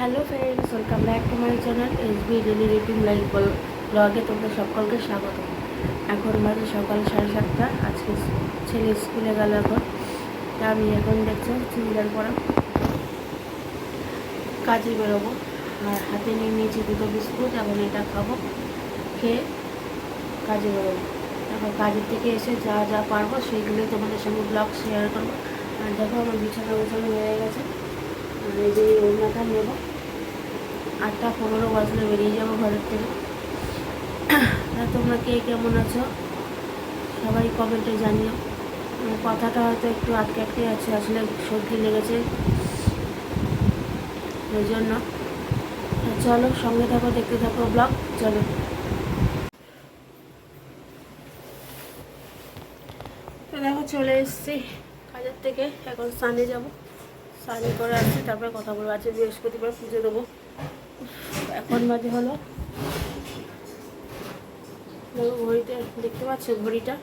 Hello friends, welcome back to my channel S B daily routine life ব্লগে তোমরা সকলকে স্বাগত। এখন বাজে সকাল সাড়ে সাতটা, আজকে ছেলে স্কুলে গেল এখন। তা আমি এখন দেখছ চুড়িদার পরা কাজে বেরোবো। আর হাতে নিয়ে নিয়েছি দুটো বিস্কুট, এখন এটা খাব, খেয়ে কাজে বেরোবো। এখন কাজের থেকে এসে যা যা পারব, সেইগুলোই তোমাদের সঙ্গে ব্লগ শেয়ার করব। আর দেখো আমার বিছানা গোছানো হয়ে গেছে। এই যে নেব আটটা পনেরো বাজলে বেরিয়ে যাব ঘরের থেকে আর তোমরা কে কেমন আছো সবাই কমেন্টে জানিও কথাটা হয়তো একটু আটকে আটকে আছে আসলে সর্দি লেগেছে ওই জন্য চলো সঙ্গে থাকো দেখতে থাকো ব্লগ চলো দেখো চলে এসেছি কাজের থেকে এখন স্নানে যাব স্নান করে আসছি, তারপরে কথা বলব। আজকে বৃহস্পতিবার পুজো দেবো। এখন বাজে হলো ঘড়িটা দেখতে পাচ্ছ ঘড়িটা?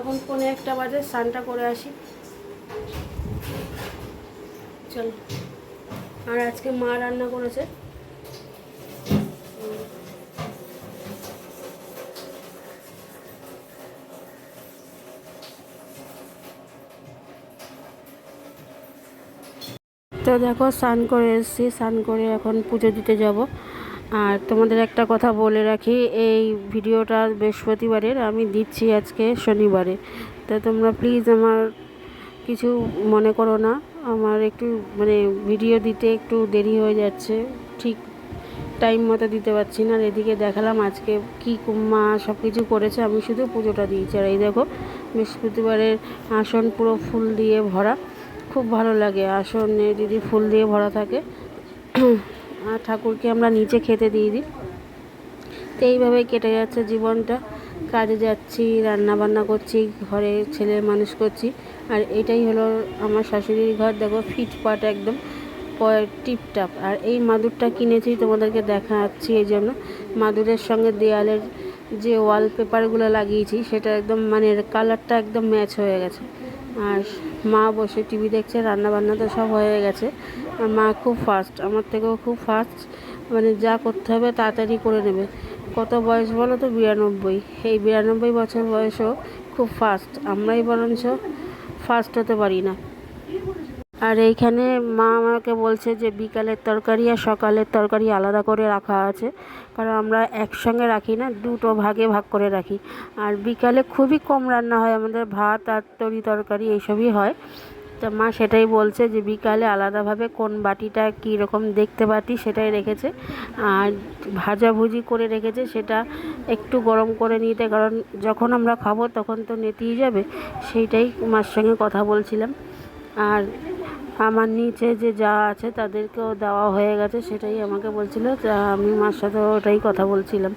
এখন পৌনে একটা বাজে, স্নানটা করে আসি। চলো। আর আজকে মা রান্না করেছে। তো দেখো, স্নান করে এসেছি। স্নান করে এখন পুজো দিতে যাব। আর তোমাদের একটা কথা বলে রাখি, এই ভিডিওটা বৃহস্পতিবারের, আমি দিচ্ছি আজকে শনিবারে। তো তোমরা প্লিজ আমার কিছু মনে করো না। আমার একটু মানে ভিডিও দিতে একটু দেরি হয়ে যাচ্ছে। ঠিক টাইম মতো দিতে পারছি না। আর এদিকে দেখালাম আজকে কী মা সব কিছু করেছে। আমি শুধু পুজোটা দিয়েছি। আর এই দেখো, বৃহস্পতিবারের আসন পুরো ফুল দিয়ে ভরা। খুব ভালো লাগে। আসনে দিদি ফুল দিয়ে ভরা থাকে, আর ঠাকুরকে আমরা নিচে খেতে দিয়ে দিই। তো এইভাবেই কেটে যাচ্ছে জীবনটা। কাজে যাচ্ছি রান্না বান্না করছি, ঘরে ছেলে মানুষ করছি। আর এটাই হলো আমার শাশুড়ির ঘর। দেখো ফিটপাট একদম টিপটাপ। আর এই মাদুরটা কিনেছি তোমাদেরকে দেখাচ্ছি এই জন্য। মাদুরের সঙ্গে দেয়ালের যে ওয়ালপেপারগুলো লাগিয়েছি, সেটা একদম মানে কালারটা একদম ম্যাচ হয়ে গেছে। আর মা বসে টিভি দেখছে রান্না বান্না তো সব হয়ে গেছে। মা খুব ফাস্ট আমার থেকেও খুব ফাস্ট মানে যা করতে হবে তাড়াতাড়ি করে নেবে। কত বয়স বলো তো? বিরানব্বই। এই বিরানব্বই বছর বয়সও খুব ফাস্ট আমরাই বরঞ্চ ফাস্ট হতে পারি না। আর এইখানে মা আমাকে বলছে যে বিকালের তরকারি আর সকালের তরকারি আলাদা করে রাখা আছে। কারণ আমরা একসঙ্গে রাখি না, দুটো ভাগে ভাগ করে রাখি। আর বিকালে খুবই কম রান্না হয়, আমাদের ভাত আর তরি তরকারি এইসবই হয়। তা মা সেটাই বলছে যে বিকালে আলাদাভাবে কোন বাটিটা কী রকম দেখতে বাটি সেটাই রেখেছে। আর ভাজাভুজি করে রেখেছে, সেটা একটু গরম করে নিতে। কারণ যখন আমরা খাব তখন তো নেতিয়ে যাবে, সেইটাই মার সঙ্গে কথা বলছিলাম। আর আমার নিচে যে যা আছে তাদেরকেও দেওয়া হয়ে গেছে, সেটাই আমাকে বলছিল। যা আমি মার সাথে ওটাই কথা বলছিলাম।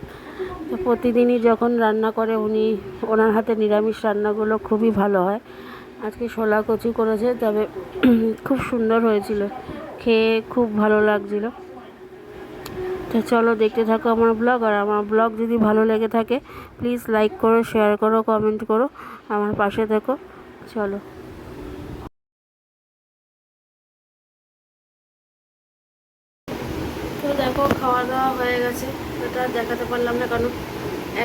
তো প্রতিদিনই যখন রান্না করে উনি, ওনার হাতে নিরামিষ রান্নাগুলো খুবই ভালো হয়। আজকে শোলা কচু করেছে, তবে খুব সুন্দর হয়েছিল। খেয়ে খুব ভালো লাগছিল। তো চলো দেখতে থাকো আমার ব্লগ, আর আমার ব্লগ যদি ভালো লেগে থাকে প্লিজ লাইক করো শেয়ার করো কমেন্ট করো, আমার পাশে থেকো। চলো তো দেখো খাওয়া দাওয়া হয়ে গেছে ওটা দেখাতে পারলাম না কারণ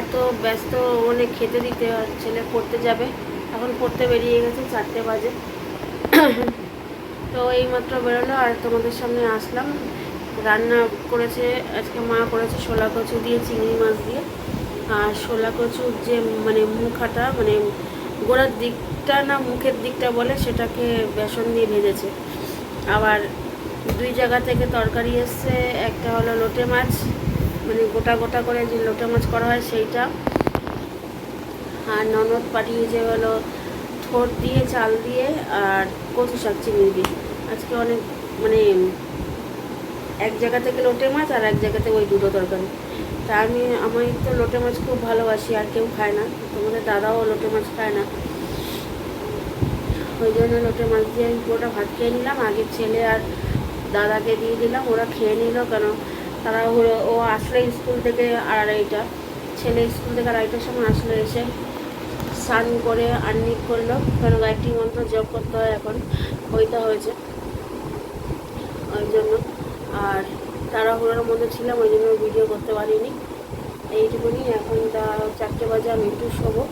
এত ব্যস্ত মানে খেতে দিতে ছেলে পড়তে যাবে। এখন পড়তে বেরিয়ে গেছে চারটে বাজে। তো এইমাত্র বেরোলো আর তোমাদের সামনে আসলাম। রান্না করেছে, আজকে মা করেছে শোলা কচু দিয়ে, চিংড়ি মাছ দিয়ে। আর শোলা কচুর যে মানে মুখাটা মানে গোড়ার দিকটা না মুখের দিকটা বলে, সেটাকে বেসন দিয়ে ভেজেছে। আবার দুই জায়গা থেকে তরকারি এসছে, একটা হলো লোটে মাছ মানে গোটা গোটা করে যে লোটে মাছ করা হয় সেইটা। আর ননদ পাঠিয়েছে হলো ঠোঁট দিয়ে, চাল দিয়ে আর কচু শাক চিনি দিয়ে। আজকে অনেক মানে এক জায়গা থেকে লোটে মাছ আর এক জায়গা থেকে ওই দুটো তরকারি। তা আমি আমি তো লোটে মাছ খুব ভালোবাসি, আর কেউ খায় না। তোমাদের দাদাও লোটে মাছ খায় না। ওই জন্য লোটে মাছ দিয়ে আমি পুরোটা ভাত খেয়ে নিলাম। আগের ছেলে আর দাদাকে দিয়ে দিলাম, ওরা খেয়ে নিল কেন? তারা হলো- ও আসলে স্কুল থেকে আড়াইটা, ছেলে স্কুল থেকে আড়াইটার সময় আসলে, এসে স্নান করে আর্নিক করল কেন গায়ত্রী মন্ত্র জব করতে হয় এখন, হইতে হয়েছে। ওই জন্য, আর তাড়াহুড়োর মধ্যে ছিলাম, ওই জন্য ভিডিও করতে পারিনি। এইটুকুনি, এখন তা চারটে বাজে, আমি একটু শোবো,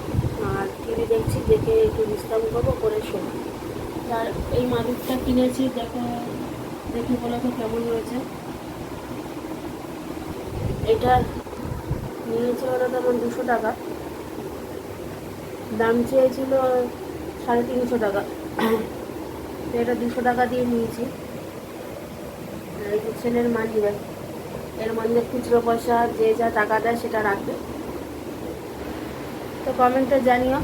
আর টিভি দেখছি, দেখে একটু বিশ্রাম করব, করে শোবো। আর এই মাদুরটা কিনেছি, দেখো, দেখে বলো তো কেমন হয়েছে। এটা নিয়েছে ওরা তেমন দুশো টাকা। দাম চেয়েছিল সাড়ে তিনশো টাকা। তো এটা দুশো টাকা দিয়ে নিয়েছি। ছেলের মানি ব্যাগ এর মধ্যে খুচরো পয়সা যে যা টাকা দেয় সেটা রাখবে। তো কমেন্টে জানিও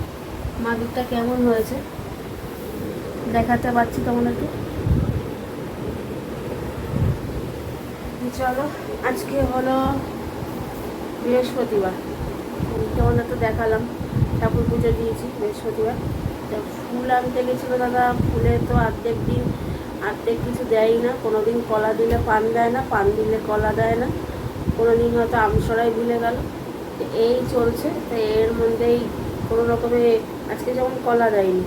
মাদুরটা কেমন হয়েছে? দেখাতে পারছি তোমাদেরকে। চলো, আজকে হলো বৃহস্পতিবার। তোমাদের তো দেখালাম, ঠাকুর পুজো দিয়েছি বৃহস্পতিবার। তো ফুল আনতে গেছিল দাদা ফুলে তো অর্ধেক দিন, অর্ধেক কিছু দেয়ই না। কোনো দিন কলা দিলে পান দেয় না, পান দিলে কলা দেয় না। কোনো দিন হয়তো আমসরাই ভুলে গেল। এই চলছে, তো এর মধ্যেই কোনো রকমে আজকে যেমন কলা দেয়নি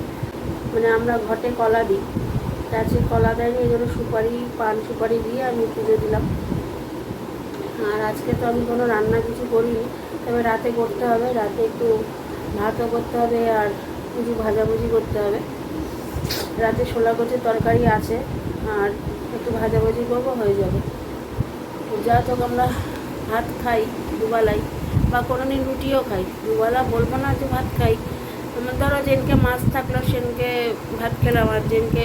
মানে আমরা ঘটে কলা দিই। আজকে কলা দেয়নি, এই জন্য সুপারি, পান সুপারি দিয়ে আমি পুজো দিলাম। আর আজকে তো আমি কোনো রান্না কিছু করিনি। তবে রাতে করতে হবে, রাতে একটু ভাতও করতে হবে আর কিছু ভাজাভুজি করতে হবে। রাতে ছোলা গোছের তরকারি আছে, আর একটু ভাজাভুজি করব, হয়ে যাবে। যা তো আমরা ভাত খাই দুবেলাই, বা কোনো দিন রুটিও খাই। দুবেলা বলব না যে ভাত খাই। আমার ধরো যেদিনকে মাছ থাকল সেদিনকে ভাত খেলাম, আর যেদিনকে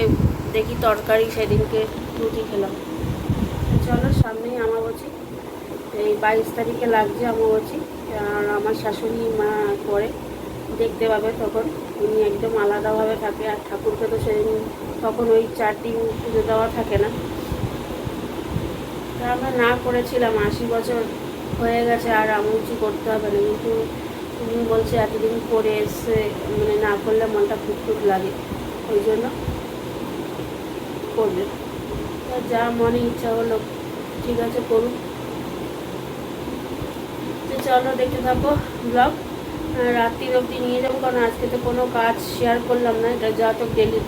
দেখি তরকারি, সেদিনকে রুটি খেলাম। চলো সামনেই আমার আমাবছি এই বাইশ তারিখে লাগছে আমাবছি আর আমার শাশুড়ি মা করে, দেখতে পাবে তখন। উনি একদম আলাদাভাবে থাকে আর ঠাকুরকে তো সেদিন তখন ওই চার দিন পুজো দেওয়া থাকে না। তা আমরা না করেছিলাম, আশি বছর হয়ে গেছে আর আমুচি করতে হবে না। কিন্তু উনি বলছে এতদিন করে এসে মানে না করলে মনটা খুঁতখুত লাগে। ওই জন্য করবে। যা মনে ইচ্ছা হলো, ঠিক আছে করুন তো চলো দেখতে থাকো ব্লগ রাত্রির অবধি নিয়ে যাব, কারণ আজকে তো কোনো কাজ শেয়ার করলাম না, এটা যা তো ডেলি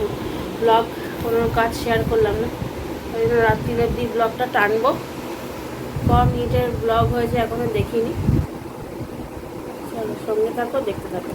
ব্লগ কোনো কাজ শেয়ার করলাম না। ওই জন্য রাত্রির অবধি ব্লগটা টানবো। কম মিনিটের ব্লগ হয়েছে এখনও দেখিনি। চলো সঙ্গে থাকো, দেখতে থাকো।